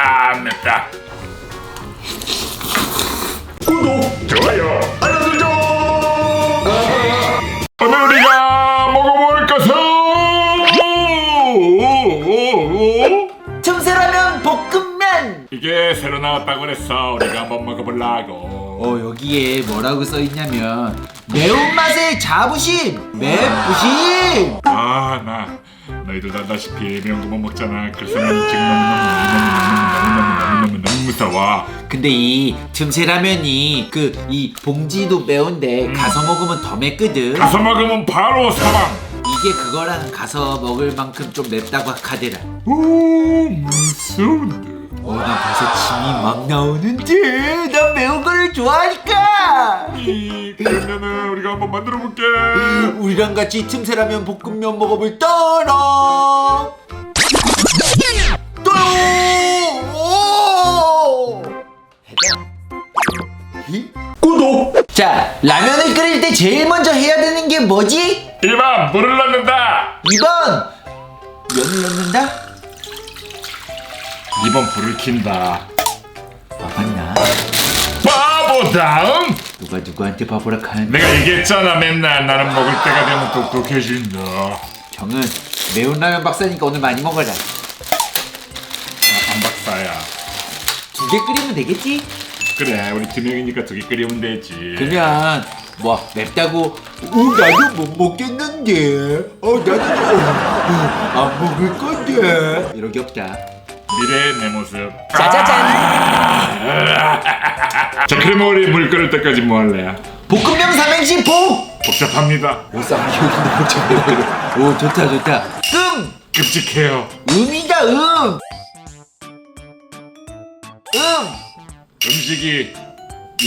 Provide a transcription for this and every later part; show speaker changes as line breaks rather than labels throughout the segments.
아, 맵다. 구독, 좋아요, 알려주죠. 오늘 우리가 먹어볼 것은
틈새라면 볶음면
이게 새로 나왔다고 그랬어. 우리가 한번 먹어보려고.
어 여기에 뭐라고 써있냐면 매운맛의 자부심 맵부심
아, 나 너희들 알다시피 매운 거 못 먹잖아. 그래서 난 지금 너무너무 너무 너무 너무 너무 너무 너무 너무 무서워.
근데 이 틈새라면이 그 이 봉지도 매운데 가서 먹으면 더 맵거든
가서 먹으면 바로 사망.
이게 그거랑 가서 먹을 만큼 좀 맵다고 하더라
오, 무서운데.
어나 벌써 침이 막 나오는데 난 매운 거를 좋아하니까
이, 그러면은 우리가 한번 만들어 볼게.
우리랑 같이 틈새라면 볶음면 먹어볼 떠라
구독.
자, 라면을 끓일 때 제일 먼저 해야 되는 게 뭐지?
1번 물을 넣는다.
2번 면을 넣는다?
2번 불을 킨다.
아, 맞나?
바보 다음.
누가 누구한테 바보라 하는
내가 얘기했잖아 맨날 나는 먹을 때가 되면 똑똑해진다.
형은 매운 라면 박사니까 오늘 많이 먹어라
나 반박사야.
두 개 끓이면 되겠지?
그래 우리 두 명이니까 두 개 끓이면 되지.
그러면 뭐 맵다고 어 나도 못 먹겠는데 어 나도 어, 안 먹을 건데 이렇게 없다
미래의 내 모습.
짜자잔
자 그러면 우리 물 끓을 때까지 뭐 할래?
볶음면 삼행시 볶!
복잡합니다.
오쌈 기억인데 복잡해 오 좋다 좋다 음!
끔찍해요.
음이다 음! 음!
음식이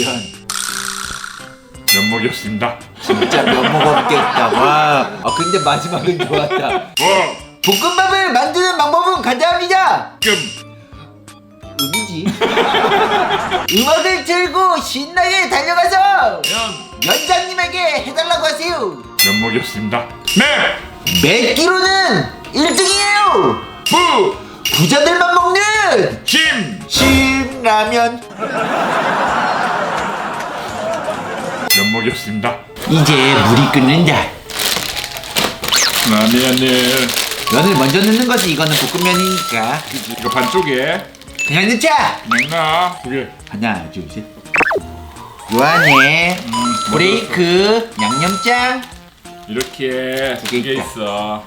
연
면목이 없습니다.
진짜 면 먹었겠다 와 아, 근데 마지막은 좋았다
뭐
볶음밥을 만드는 방법은 간단합니다
끔.
음이지 음악을 틀고 신나게 달려가서
면.
연장님에게 해달라고 하세요
면목이 없습니다. 네.
맵기로는 1등이에요
부.
부자들만 먹는
힘.
신라면
면목이 없습니다.
이제 물이 끓는다
라면을
면을 먼저 넣는 거지 이거는 볶음면이니까
이거 반쪽에
그냥 넣자
그냥 나 두개
하나 둘셋 요 안에 브레이크 양념장
이렇게
두 개
두개
있다.
있어.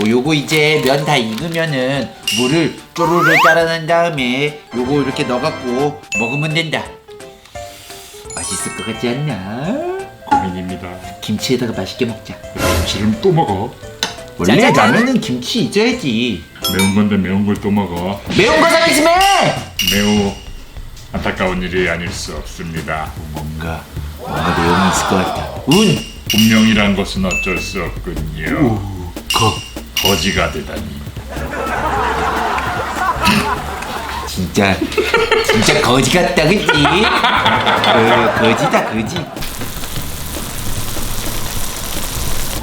오, 요거 이제 면 다 익으면은 물을 쪼르르 따라낸 다음에 요거 이렇게 넣어갖고 먹으면 된다 맛있을 것 같지 않나?
고민입니다.
김치에다가 맛있게 먹자
김치를 또 먹어.
원래
짜자잔.
라면은 김치 있어야지
매운 건데 매운 걸 또 먹어.
매운 거 삼있으면
매우 안타까운 일이 아닐 수 없습니다.
뭔가 뭔가 내용이 있을 것 같다 운!
운명이란 것은 어쩔 수 없군요.
거
거지가 되다니.
진짜 진짜 거지 같다 그치? 어, 거지다 거지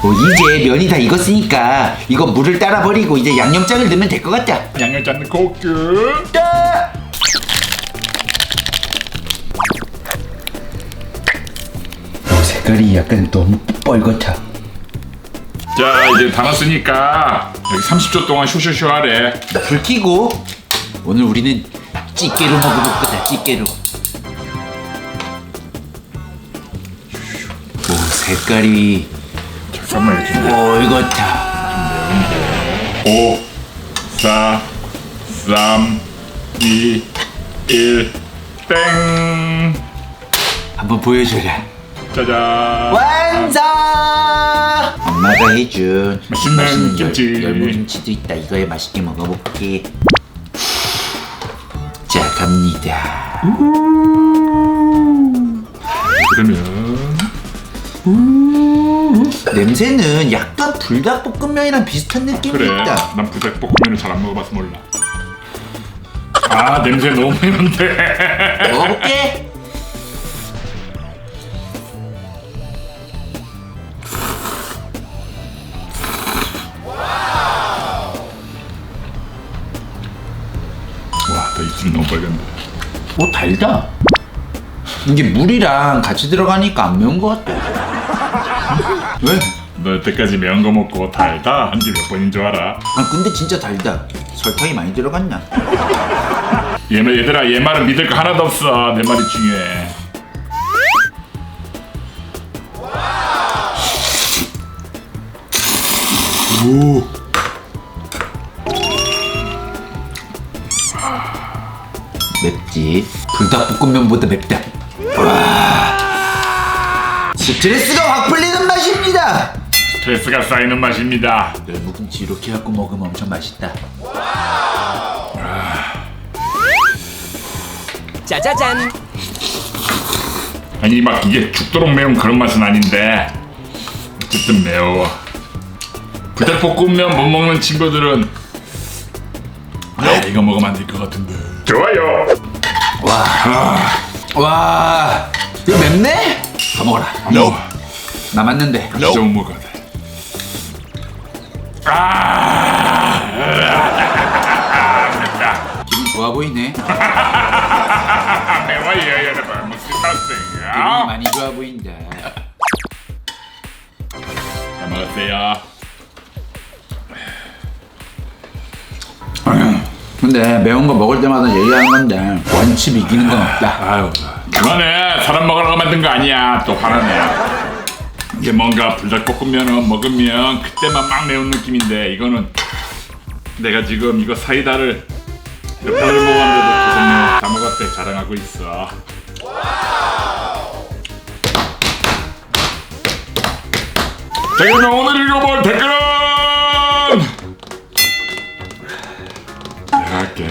뭐 이제 면이 다 익었으니까 이거 물을 따라 버리고 이제 양념장을 넣으면 될 것 같다
양념장 넣고 끝.
따! 어, 색깔이 약간 너무 뻘겋다
자 이제 다 났으니까 여기 30초 동안 쇼쇼쇼 하래.
불 켜고 오늘 우리는 찌개로 먹어볼 거다 찌개로 오 색깔이
잠깐만 이렇게.
뻘겋다
5, 4, 3, 2, 1, 땡!
한번 보여줘라
짜잔!
완성! 엄마가 해준
맛있는 김치.
열, 열무김치도 있다. 이거에 맛있게 먹어볼게. 자 갑니다.
그러면
냄새는 약간 불닭볶음면이랑 비슷한 느낌이
그래.
있다.
난 부대볶음면을 잘 안 먹어봐서 몰라. 아 냄새 너무 매운데.
먹어볼게.
입술이 너무 빨간데.
오 달다. 이게 물이랑 같이 들어가니까 안 매운 것 같아. 왜?
너 여태까지 매운 거 먹고 달다 한지몇 번인 줄 알아?
아 근데 진짜 달다. 설탕이 많이 들어갔나?
얘, 얘들아 얘 말은 믿을 거 하나도 없어. 내 말이 중요해. 오.
맵지. 불닭볶음면보다 맵다. 와. 스트레스가 확 맛입니다.
스트레스가 쌓이는 맛입니다.
네, 묵은지 이렇게 갖고 먹으면 엄청 맛있다.
짜자잔
아니 막 이게 죽도록 매운 그런 맛은 아닌데 어쨌든 매워. 부닭볶음면 못 먹는 친구들은 아 이거 먹으면 안 될 것 같은데. 좋아요.
와. 이거 맵네? 더 먹어라.
No.
남았는데.
좀 먹어야 돼. 아, 맵다.
기분 좋아 보이네.
아, 매워요, 여러분. 무슨
기분이
맛이에요?
많이 좋아 보인다.
잘 먹었어요.
근데 매운 거 먹을 때마다 얘기하는 건데 원칩 이기는 건 없다.
아유, 그거는 사람 먹으라고 만든 거 아니야. 또 화나네. 이게 뭔가 불닭볶음면은 먹으면 그때만 막 매운 느낌인데 이거는 내가 지금 이거 사이다를 몇 번을 먹었는데도 계속. 다 먹었대 자랑하고 있어. 자 그러면 오늘 읽어볼 댓글은 내가 할게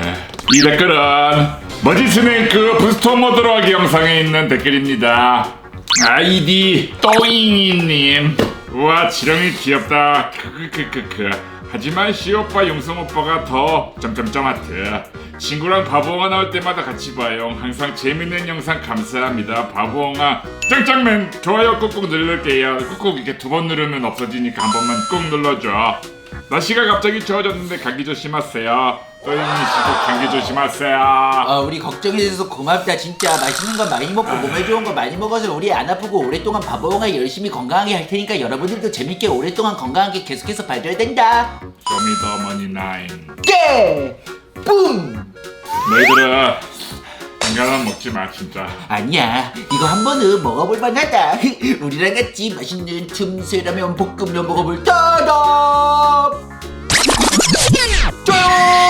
이 댓글은 머지 스네이크 부스터 모드로 하기 영상에 있는 댓글입니다 아이디 또잉이님. 우와 지렁이 귀엽다. 크크크크크. 하지만 시오빠 용성오빠가 더 점점점 하트. 친구랑 바보엉아 나올 때마다 같이 봐요. 항상 재밌는 영상 감사합니다. 바보엉아. 짱짱맨. 좋아요 꾹꾹 누를게요. 꾹꾹 이렇게 두 번 누르면 없어지니까 한 번만 꾹 눌러줘. 날씨가 갑자기 추워졌는데 감기 조심하세요 또영이 씨도 감기 조심하세요.
아 우리 걱정해줘서 고맙다 진짜. 맛있는 거 많이 먹고 아. 몸에 좋은 거 많이 먹어서 우리 안 아프고 오랫동안 바보가 열심히 건강하게 할 테니까 여러분들도 재밌게 오랫동안 건강하게 계속해서 봐줘야 된다.
쇼미더머니 나인.
예! 깨뿜!
너희들은 건강한 먹지 마 진짜.
아니야. 이거 한 번은 먹어볼 만하다. 우리랑 같이 맛있는 틈새라면 볶음면 먹어볼 따다 쪼요